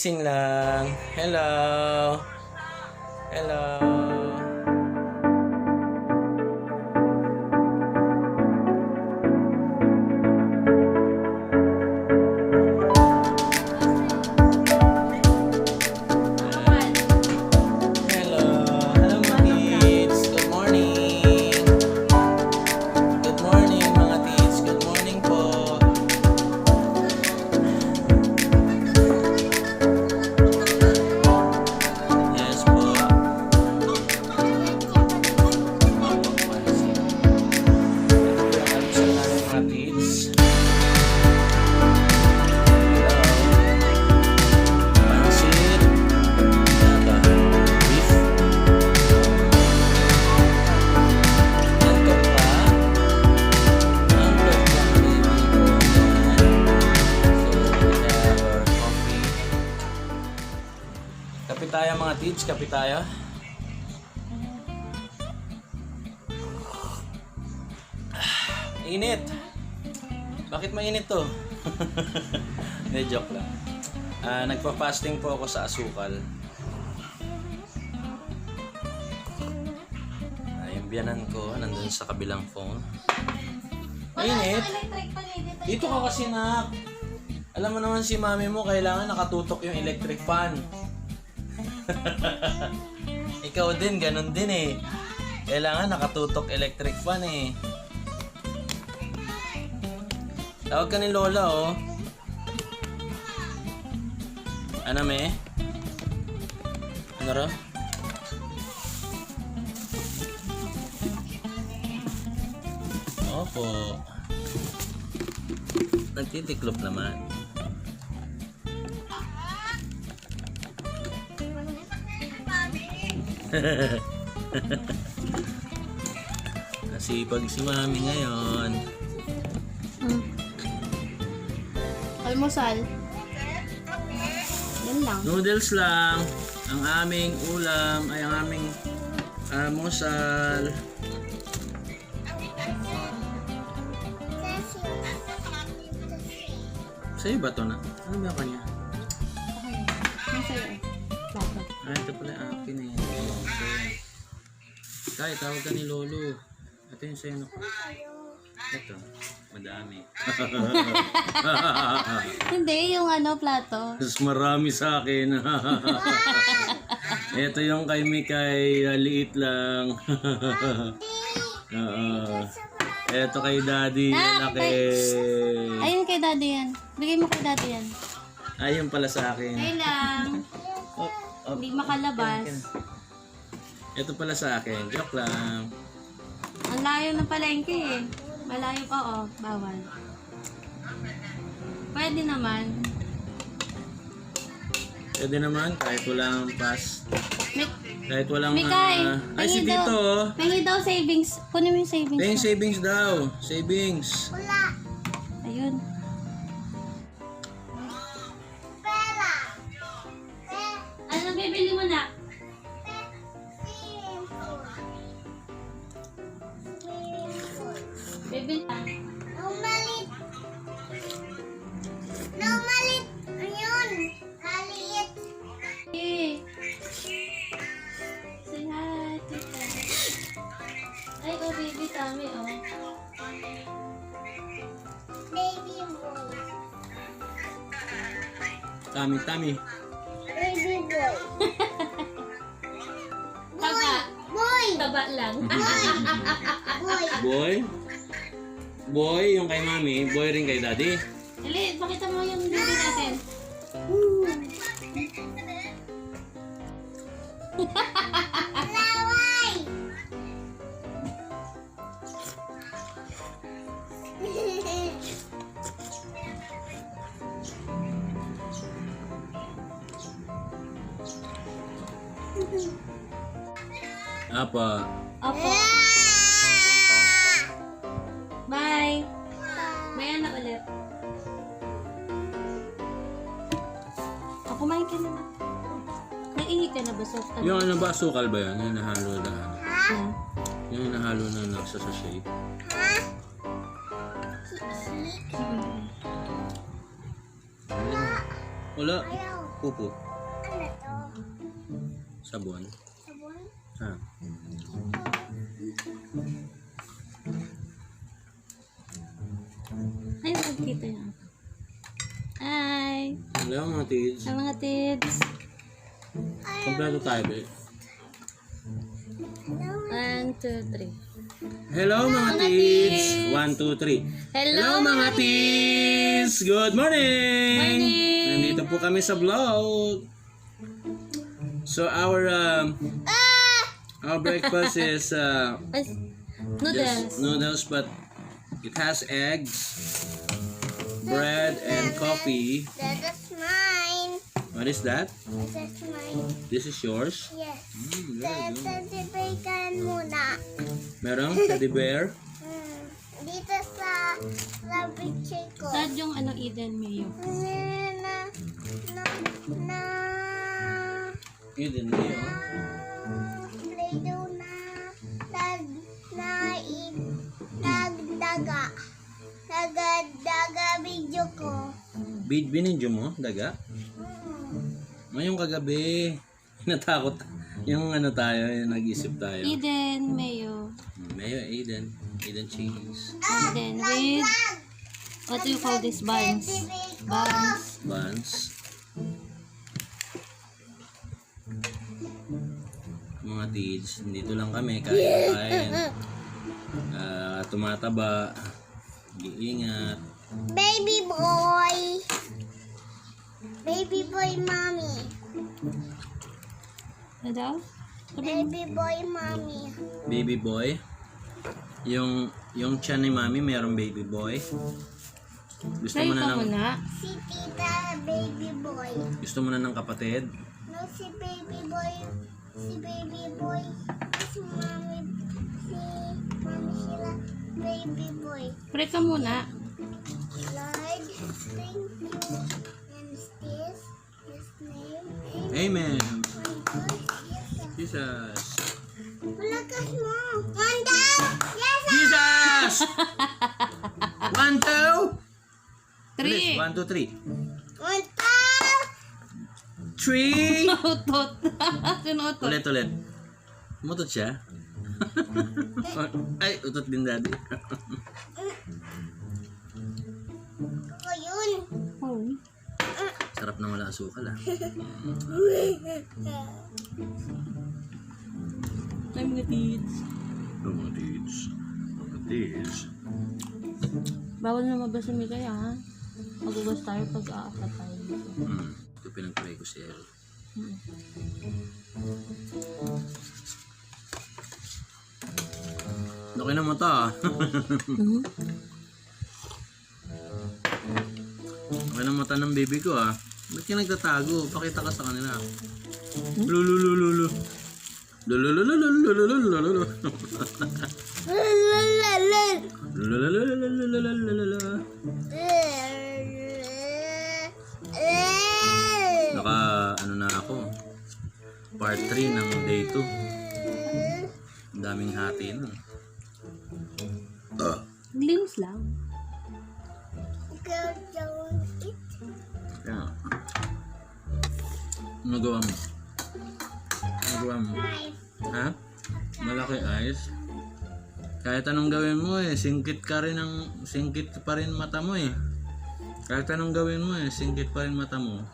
gising lang. Hello. Hello. Teach, kape tayo. Init. Bakit mainit to? Hindi, joke lang. Ah, nagpa-fasting po ako sa asukal. Ah, yung biyanan ko, nandun sa kabilang phone. Mainit. Dito ka kasi na. Alam mo naman si mami mo, kailangan nakatutok yung electric fan. Ikaw din, ganun din eh. Kailangan nakatutok electric fan eh. Tawag ka ni Lola oh. Ano me? Ano raw? Opo. Nagtitiklop naman. Nasipag si mami ngayon. Hmm. Almusal. Yan lang. Noodles lang. Ang aming ulam ay ang aming almusal. Sa'yo ba to na? Ano ba kanya? Nasa iyo. Plato. Ah, ito pala akin eh. So, Tay, tawag ka ni Lolo. Ito yung sa'yo. Ito, madami. Hindi, yung ano, plato. Mas marami sa akin. ito yung kay Mikay, ah, liit lang. Oo. Ito kay Daddy, laki. Ayun kay daddy yan. Bigay mo kay daddy yan. Ayun pala sa akin. Ay lang. Oh, oh. Hindi makalabas. Ito pala sa akin. Joke lang. Ang layo ng palengke eh. Malayo pa, oo. Bawal. Pwede naman. Pwede naman, kahit walang pass. May, Kahit walang... Mikay, ah, ay, si daw. Tito. oh. Pengi daw savings. Kunin mo yung savings. Mo. savings daw. Savings. Ayun. Tami, tami. Baby boy. Taba. Boy. Taba lang. Boy. Boy. Boy, yung kay mami. Boy rin kay daddy. Eli, pakita mo yung baby natin. Laway. Apa. Opo. Bye. Maya na ulit. O, kumain ka na na. Naihi ka na ba sa tabi? Yung ano ba, sukal ba yan? Yung nahalo na. Yeah. Yung nahalo na nasa sachet. Wala. Wala. Sabon. Sabon? Ha. Ay, nagkita niya. Hi! Hello mga tids. Sa mga tids. Kompleto tayo, be. One, two, three. Hello mga Mga tids. One, two, three. Hello, mga tids! Good morning! Morning! Nandito po kami sa vlog. So our um, Ah! our breakfast is uh, just Noodles. noodles but it has eggs, bread and coffee. That is mine. What is that? That's mine. This is yours. Yes. Mm, very good. Tatatipikan muna. Merong teddy bear. Hmm. Dito sa sa picture ko. Sad yung ano, Eden Mayo. Na, na, na, Yun din yun. na, Play-Doh na, nag, na, in, nagdaga. Nagdaga video ko. Bid binidyo mo, daga. Hmm. Ngayong kagabi, natakot. Yung ano tayo, yung nag-isip tayo. Eden Mayo. Mayo, Aiden. Aiden cheese. Eden with, what do you call this, buns? Buns. Buns. Mga tids, dito lang kami, kain kain. Ah, tumataba. Iingat. Baby boy. Baby boy mommy. Ano daw? Baby boy mommy. Baby boy. Yung yung tiyan ni mami merong baby boy. Gusto Try mo na ng muna. Si tita baby boy. gusto mo na ng kapatid? No, si baby boy. Si baby boy. Si mommy. Si mommy sila. Baby boy. Pray ka muna. Lord, thank you. And this, his name. Amen. Jesus. Malakas mo. One down. Yes. Jesus! One, two. Three. One, two, three. One. Three. Utot. Sinutot. ulit, ulit. Umutot siya. Ay, utot din daddy. Ako yun. Oh. Sarap na wala asukal ah. Ay, mga tids. Mga tids. Mga tids. Bawal na mabas si Mikay, ha? Magugas tayo pag aapat tayo dito. Hmm. Ito pinag-pray ko si El. Hmm. Laki na mata ah. Mhm. Laki na mata ng baby ko ah. Ba't ka nagtatago? Pakita ka sa kanila. Lululululu. Lululululululululu. Lululululululululu. Ano. Part 3 ng day 2. Ang daming hati nun. Glimpse lang. Girl, don't eat. Kaya. Ano nagawa mo? Ano Nagawa mo? Ha? Malaki eyes? Kahit anong gawin mo eh, singkit ka rin ang, singkit pa rin mata mo eh. Kahit anong gawin mo eh, singkit pa rin mata mo.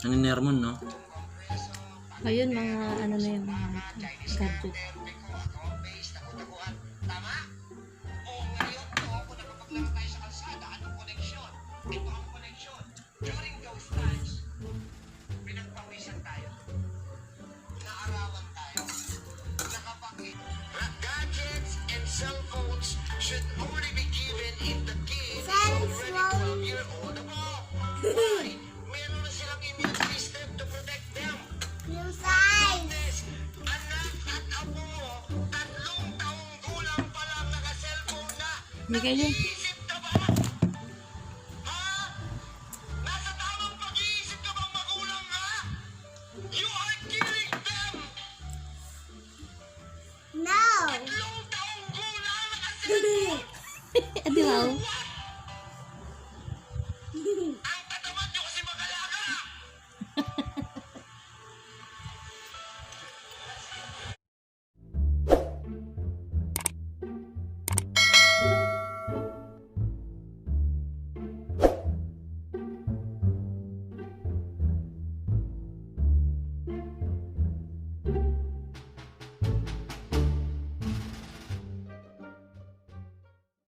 Ang nermon, no? Ayun, mga ano na yung mga gadget. Hindi kayo.